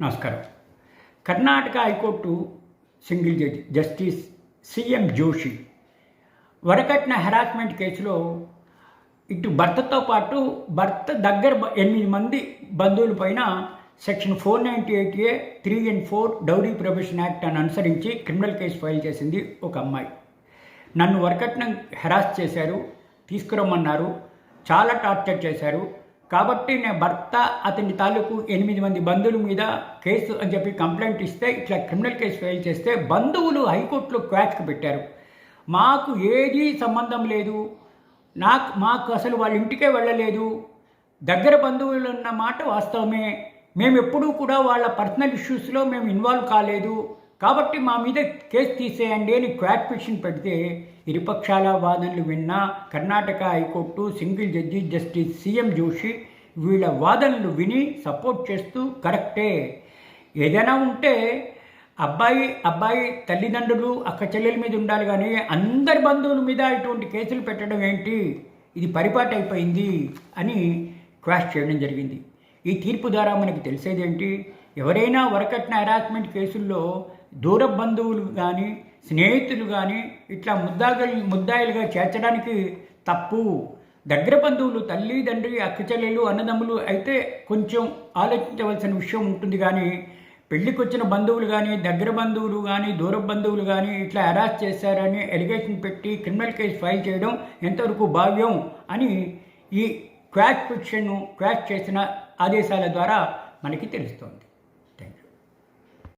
నమస్కారం. Karnataka high court single judge justice C M Joshi వరకట్న harassment కేసులో ఇటు భర్తతో పాటు భర్త దగ్గర బ- ఎనిమిది మంది బంధువుల పైన section four ninety eight A three and four dowry probation act అని అనుసరించి క్రిమినల్ కేసు ఫైల్ చేసింది ఒక అమ్మాయి. నన్ను వరకట్నం హెరాస్ చేశారు తీసుకురమ్మన్నారు చాలా టార్చర్ చేశారు కాబట్టి నేను భర్త అతని తాలూకు ఎనిమిది మంది బంధువుల మీద కేసు అని చెప్పి కంప్లైంట్ ఇస్తే ఇట్లా క్రిమినల్ కేసు ఫైల్ చేస్తే బంధువులు హైకోర్టులో క్వాచ్కి పెట్టారు. మాకు ఏదీ సంబంధం లేదు. నాకు మాకు అసలు వాళ్ళ ఇంటికే వెళ్ళలేదు. దగ్గర బంధువులు ఉన్న మాట వాస్తవమే. మేము ఎప్పుడూ కూడా వాళ్ళ పర్సనల్ ఇష్యూస్లో మేము ఇన్వాల్వ్ కాలేదు. కాబట్టి మా మీద కేసు తీసేయండి అని క్వాట్ పిటిషన్ పెడితే ఇరుపక్షాల వాదనలు విన్న Karnataka high court single judge justice C M Joshi వీళ్ళ వాదనలు విని సపోర్ట్ చేస్తూ కరెక్టే. ఏదైనా ఉంటే అబ్బాయి అబ్బాయి తల్లిదండ్రులు అక్క చెల్లెల మీద ఉండాలి కానీ అందరి బంధువుల మీద ఇటువంటి కేసులు పెట్టడం ఏంటి? ఇది పరిపాటి అయిపోయింది అని క్వాష్ చేయడం జరిగింది. ఈ తీర్పు ద్వారా మనకి తెలిసేదేంటి ఎవరైనా వరకట్న హెరాస్మెంట్ కేసుల్లో దూర బంధువులు కానీ స్నేహితులు కానీ ఇట్లా ముద్దాగలు ముద్దాయిలుగా చేర్చడానికి తప్పు. దగ్గర బంధువులు తల్లి తండ్రి అక్కచెల్లెలు అన్నదమ్ములు అయితే కొంచెం ఆలోచించవలసిన విషయం ఉంటుంది కానీ పెళ్ళికి వచ్చిన బంధువులు కానీ దగ్గర బంధువులు కానీ దూర బంధువులు కానీ ఇట్లా అరెస్ట్ చేశారని ఎలిగేషన్ పెట్టి క్రిమినల్ కేసు ఫైల్ చేయడం ఎంతవరకు భావ్యం అని ఈ క్వాష్ పిటిషన్ను క్వాష్ చేసిన ఆదేశాల ద్వారా మనకి తెలుస్తోంది.